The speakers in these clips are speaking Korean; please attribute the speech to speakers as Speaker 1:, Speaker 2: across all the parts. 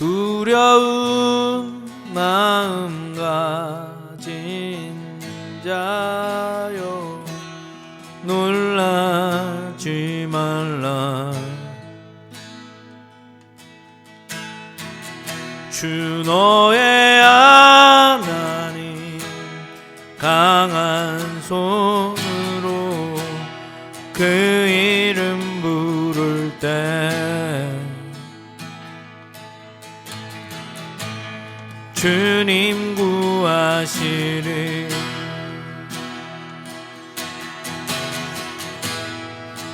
Speaker 1: 두려운 마음 가진 자여 놀라지 말라. 주 너의 하나님 강한 손으로 그 이름 부를 때 주님 구하시리.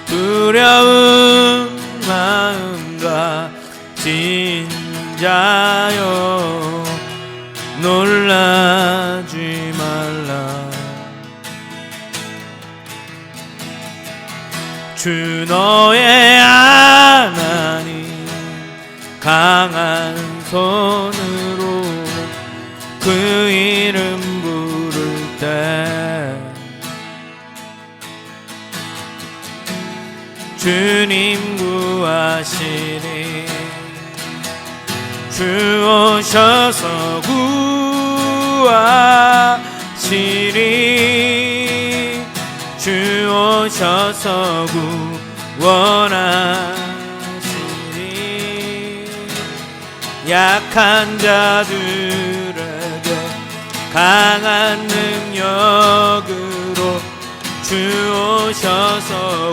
Speaker 1: 두려운 마음과 진자여 놀라지 말라. 주 너의 하나님 강한 손으로 그 이름 부를 때. 주님 구하시니 주 오셔서 구하시리 주 오셔서 구원하 약한 자들에게 강한 능력으로 주 오셔서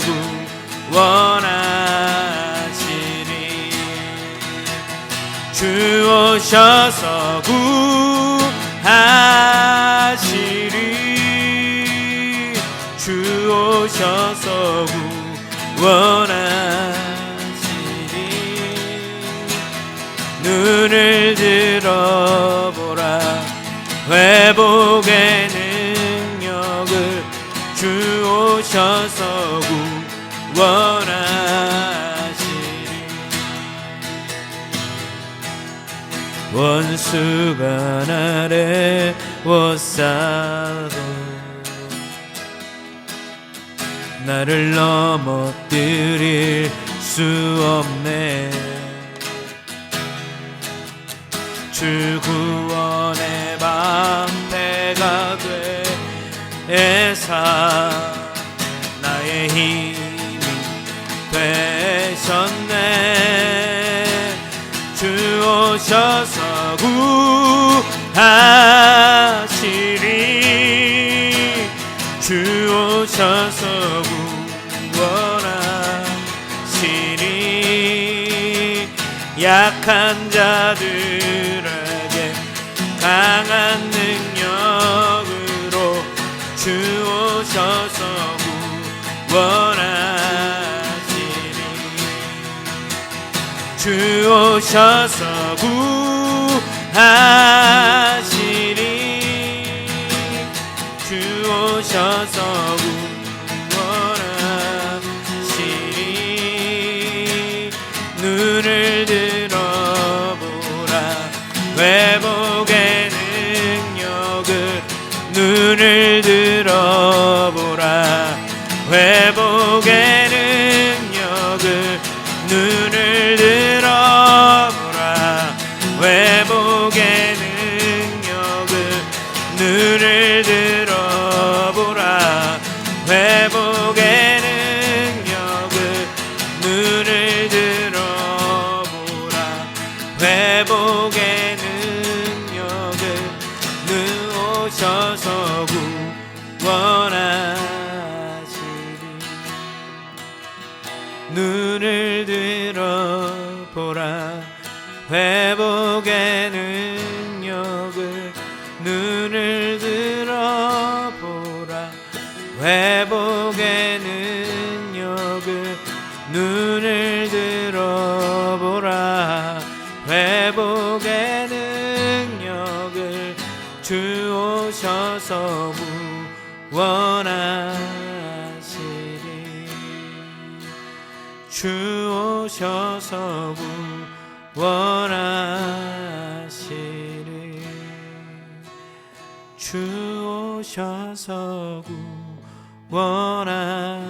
Speaker 1: 구원하시리. 주 오셔서 구하시리. 주 오셔서 구원하시리 눈을 들어보라. 회복의 능력을 주 오셔서 구원하시리. 원수가 나를 못사도 나를 넘어뜨릴 수 없네 주 구원의 방패가 되사 나의 힘이 되셨네. 주 오셔서 구 약한 자들에게 강한 능력으로 주 오셔서 구원하시리 주 오셔서 구하시리 눈을 들어보라. 회복의 능력을 눈을 들어보라. 회복의 회복의 능력을 눈을 들어보라. 회복의 능력을 눈을 들어보라. 회복의 능력을 주 오셔서 구원하시리. 주 오셔서 구원하시리 주 오셔서 구원하시리